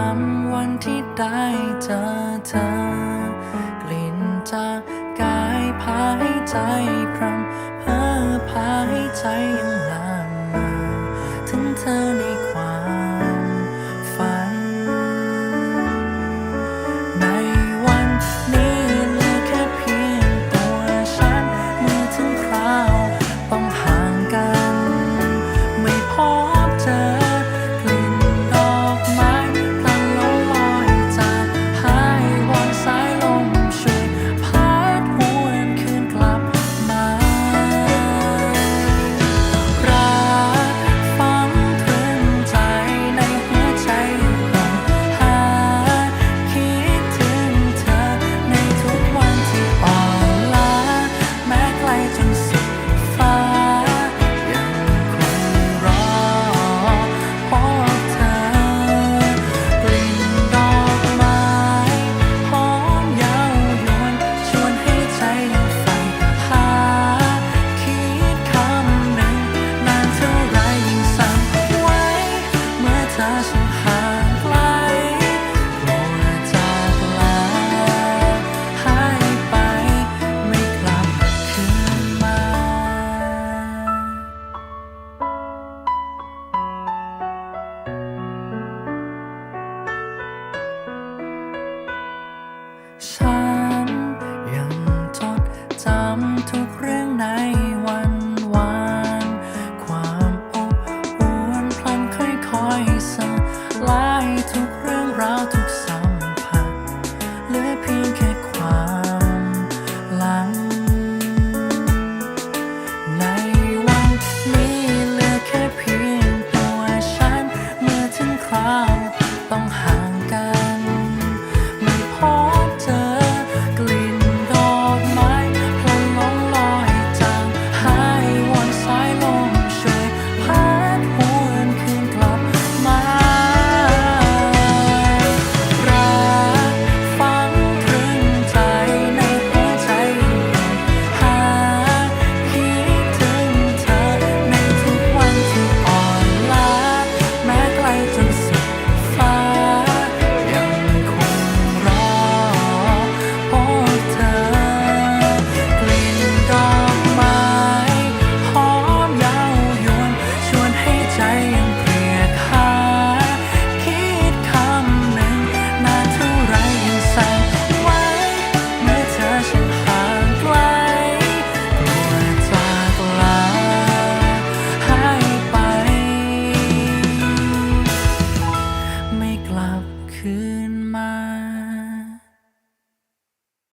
ามวันที่ได้เจอเธอกลิ่นจากกายพายใจพรำเพ้อพายใจยังลางมาถึงเธอใน ทุกเรื่องในวันวานความอบอุ่นพลันค่อยๆสลายทุกเรื่องราวทุกสัมผัสเหลือเพียงแค่ความหลัง ในวันนี้เหลือแค่เพียงตัวฉัน เมื่อถึงคราวต้องห่า